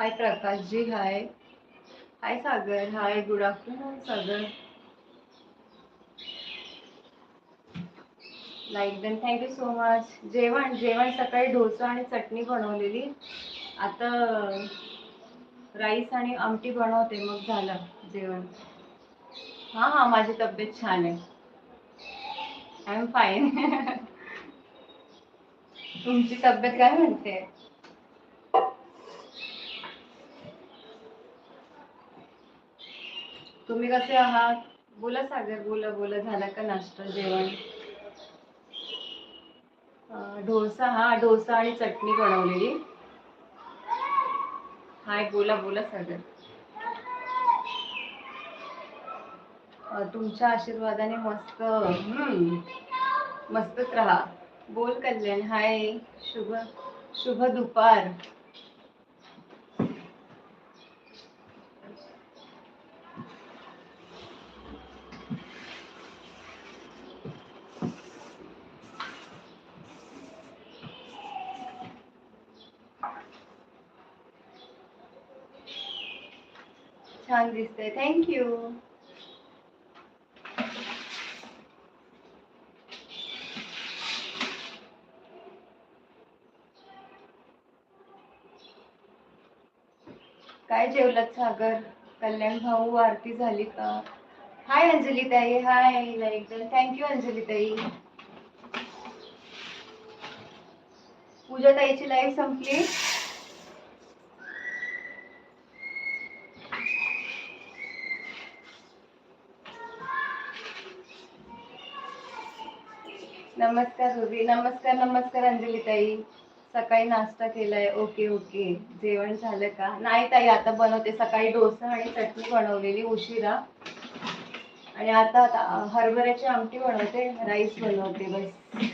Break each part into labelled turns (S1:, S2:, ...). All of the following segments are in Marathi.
S1: Hi Prakash ji hi. Hi Sagar hi good afternoon Sagar. Like then thank you so much जेवण जेवण सकाळी डोसा आणि चटणी बनवलेली. आता राईस आणि आमटी बनवते मग झालं जेवण. हां हां माझी तब्येत छान आहे. आय एम फाईन तुमची तब्येत काय म्हणते? तुम्ही कसे आहात? बोला सागर बोला बोला. झाला का नाश्ता जेवण? डोसा हा डोसा आणि चटणी बनवलेली. हाय बोला बोला सागर. तुमच्या आशीर्वादाने मस्त हम्म, मस्तच राहा. बोल कल्याण हाय. शुभ शुभ दुपार. छान दिसतंय. थँक्यू काय जेवलात सागर? कल्याण भाऊ आरती झाली का? हाय अंजली ताई हाय लाईक थँक्यू अंजली ताई पूजा ताईची लाईव्ह संपली. नमस्कार रुबी. नमस्कार नमस्कार अंजली ताई सकाळी नाश्ता केलाय. Okay okay. जेवण झालं का? नाही ताई आता बनवते. सकाळी डोसा आणि चटणी बनवलेली उशिरा. आणि आता हरभऱ्याची आमटी बनवते राईस बनवते बस.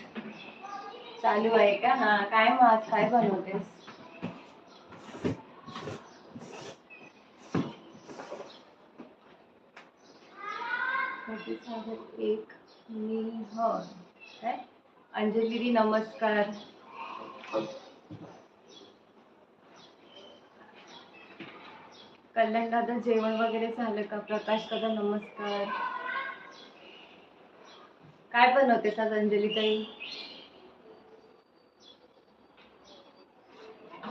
S1: चालू आहे का? हा काय मग काय बनवतेस? एक? मी ह अंजली नमस्कार. कल्याण दादा जेवण वगैरे झालं का? प्रकाश दादा नमस्कार. काय बनवते आज अंजली ताई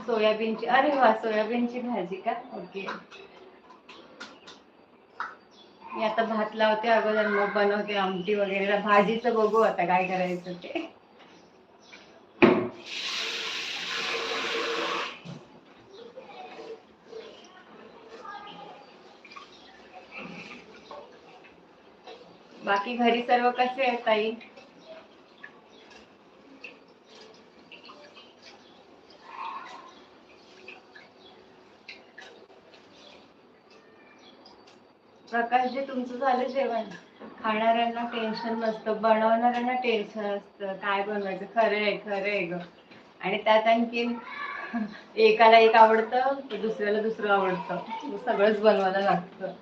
S1: सोयाबीनची अरे वा सोयाबीनची भाजी का? ओके. मी आता भात लावते अगोदर मग बनवते आमटी वगैरे. भाजीचं बघू आता काय करायचं ते. बाकी घरी सर्व कसे आहेत ताई? प्रकाश जे तुमचं झालं जेवण खाणाऱ्यांना टेन्शन नसतं बनवणाऱ्यांना टेन्शन असतं. काय बनवायचं? खरं आहे खरं आहे ग. आणि त्यात आणखीन एकाला एक आवडतं दुसऱ्याला दुसरं आवडतं. सगळंच बनवायला लागतं.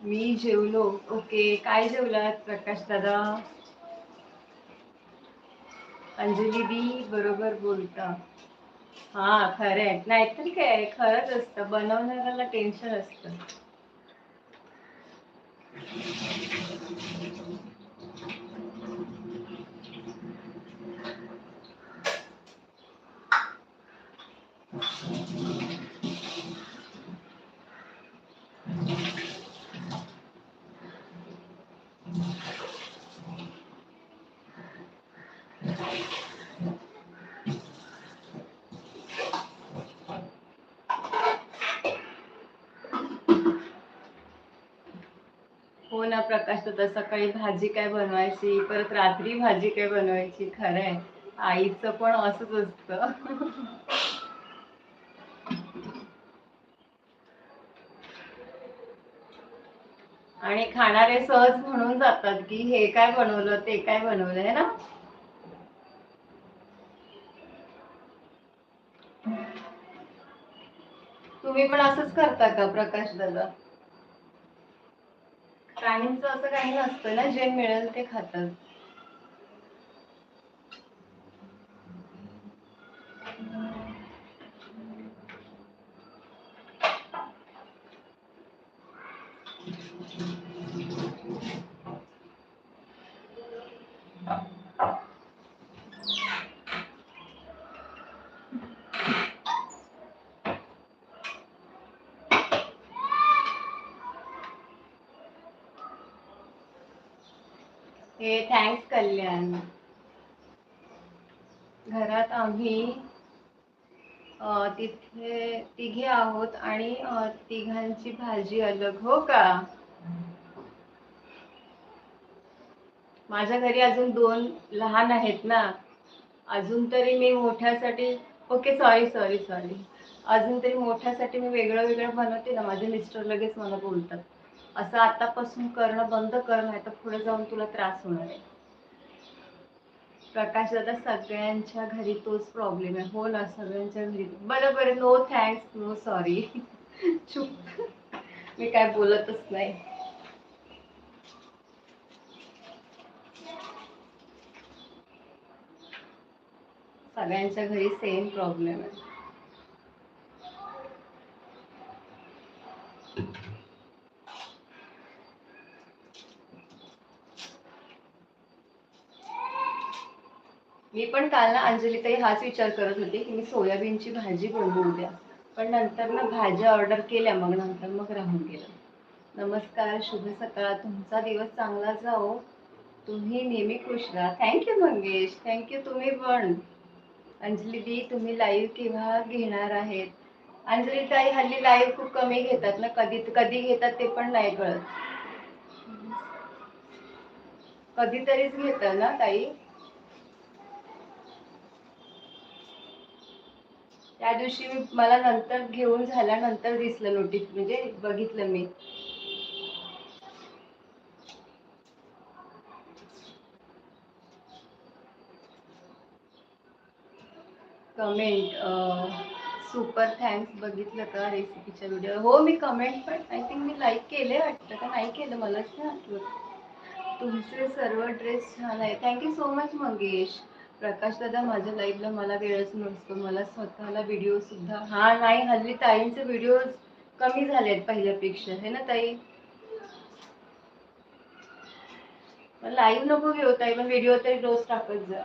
S1: मी जेवलो. ओके काय जेवलात प्रकाश दादा? अंजलीदी बरोबर बोलता. हा खरं आहे नाहीतर काय खरंच असतं. बनवणाऱ्याला टेन्शन असतं. हो ना प्रकाश दादा सकाळी भाजी काय बनवायची? परत रात्री भाजी काय बनवायची? खरंय. आईच आईचं पण असंच असत. आणि खाणारे सहज म्हणून जातात की हे काय बनवलं ते काय बनवलं आहे ना? तुम्ही पण असंच करता का प्रकाश दादा? प्राणींचं असं काही नसतं ना जे मिळेल ते खातात. हे थँक्स कल्याण. घरात आम्ही तिथे तिघे आहोत आणि तिघांची भाजी अलग हो का? माझ्या घरी अजून दोन लहान आहेत ना. अजून तरी मी मोठ्यासाठी ओके सॉरी सॉरी सॉरी अजून तरी मोठ्यासाठी मी वेगळं वेगळं बनवते ना माझे मिस्टर लगेच मला बोलतात. असं आतापासून करणं बंद कर नाही तर पुढे जाऊन तुला त्रास होणार आहे. प्रकाश दादा सगळ्यांच्या घरी तोच प्रॉब्लेम आहे. हो ना सगळ्यांच्या घरी. बरं बरं. नो थँक्स नो सॉरी चुप. मी काय बोलतच नाही. सगळ्यांच्या घरी सेम प्रॉब्लेम आहे. मी पण काल ना अंजलीताई हाच विचार करत होते की मी सोयाबीनची भाजी बनवू उद्या पण नंतर ना भाज्या ऑर्डर केल्या मग नंतर मग राहून गेलं. नमस्कार शुभ सकाळ. तुमचा दिवस चांगला जाओ. तुम्ही नेहमी खुश राहा. थँक्यू मंगेश. थँक्यू तुम्ही पण. अंजली दी तुम्ही लाईव्ह केव्हा घेणार आहेत? अंजली ताई हल्ली लाईव्ह खूप कमी घेतात ना? कधी कधी घेतात ते पण नाही कळत. कधीतरीच घेतात ना ताई? त्या दिवशी मी मला नंतर घेऊन झाल्यानंतर दिसलं नोटीस म्हणजे बघितलं मी. कमेंट सुपर थँक्स बघितलं का रेसिपीच्या व्हिडिओ हो मी कमेंट पण आय थिंक मी लाईक केले वाटतं का? नाही केलं मलाच नाही आठवत. तुमचे सर्व ड्रेस छान आहे. Thank you so much Mangesh. Prakash दादा माझ्या लाईफला मला वेळच नसतो. मला स्वतःला व्हिडिओ सुद्धा हा नाही हल्ली ताईंचे व्हिडिओ कमी झालेत पहिल्यापेक्षा. है ना ताई? लाईव्ह नको घेऊ ताई पण व्हिडिओ तरी रोज टाकत जा.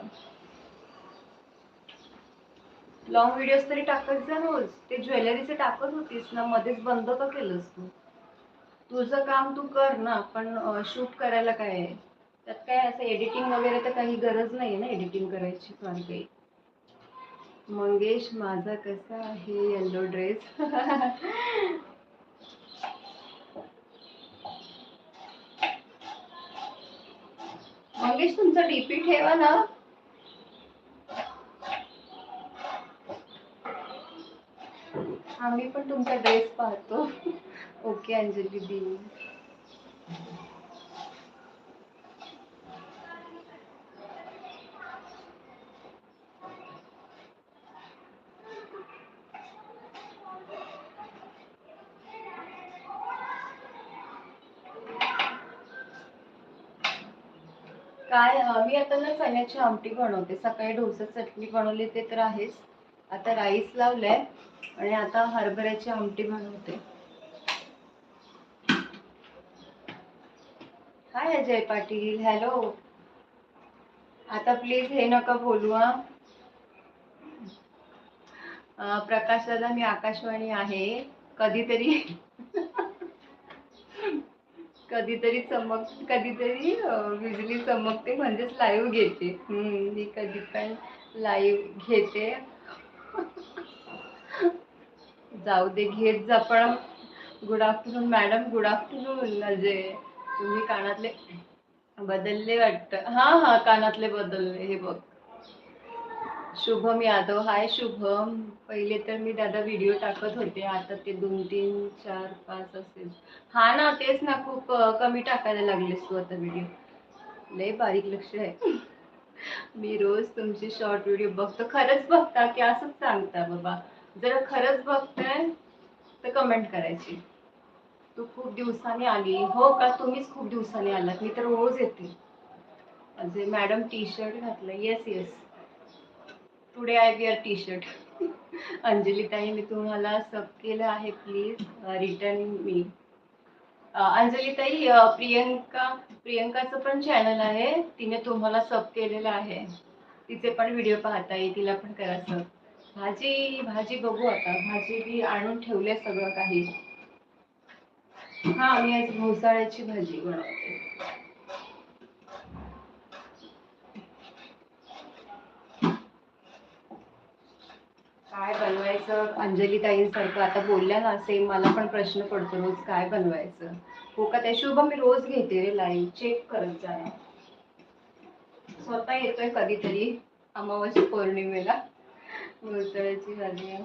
S1: लॉंग व्हिडिओ तरी टाकत जा रोज. ते ज्वेलरीचे टाकत होतीस ना मध्येच बंद का केलंस तू? तुझं काम तू कर ना पण शूट करायला काय आहे? त्यात काय असं एडिटिंग वगैरे तर काही गरज नाही ना एडिटिंग करायची फार काही. मंगेश माझा कसा आहे येल्लो ड्रेस मंगेश तुमचा डीपी ठेवा ना. आम्ही पण तुमचा ड्रेस पाहतो. ओके अंजली दी. काय मी आता ना चण्याची आमटी बनवते. सकाळी डोसा चटणी बनवली ते तर आहेच. आता राईस लावलाय आणि आता हरभऱ्याची आमटी बनवते. Hi Ajay Patil hello. आता प्लीज हे नका बोलू हा. प्रकाश दादा मी आकाशवाणी आहे. कधीतरी कधीतरी चमक कधीतरी विजली चमकते म्हणजेच लाईव्ह घेते. मी कधी पण लाईव्ह घेते. जाऊ दे घेत जा पण good afternoon madam good afternoon म्हणजे तुम्ही कानातले बदलले वाटतं. हा हा कानातले बदलले हे बघ. शुभम यादव. हाय शुभम. पहिले तर मी दादा व्हिडिओ टाकत होते. आता ते दोन तीन चार पाच असेल. हा ना तेच ना खूप कमी टाकायला लागलेस तू आता व्हिडिओ लय बारीक लक्ष आहे. मी रोज तुमचे शॉर्ट व्हिडिओ बघतो. खरंच बघता की असंच सांगता बाबा. जर खरंच बघताय तर कमेंट करायची. तू खूप दिवसांनी आली. हो का? तुम्हीच खूप दिवसांनी आलात. मी तर रोज येते. म्हणजे मॅडम टी शर्ट घातलं. Yes yes today I wear T shirt Anjali ताई मी तुम्हाला सब केलं आहे प्लीज रिटर्न मी अंजली ताई प्रियंका प्रियंकाचं पण चॅनल आहे. तिने तुम्हाला सब केलेलं आहे. तिचे पण व्हिडिओ पाहता येईल तिला पण करा सब. भाजी भाजी बघू आता. भाजी बी आणून ठेवले सगळं काही. हा मी आज घोसाळ्याची भाजी बनवते. काय बनवायचं? अंजली ताईंसारखं आता बोलल्या ना सेम मला पण प्रश्न पडतो रोज काय बनवायचं? हो का त्या शुभ मी रोज घेते रे लाईव्ह चेक करत जा. स्वतः येतोय कधीतरी अमावस्या पौर्णिमेला. घोसाळ्याची भाजी.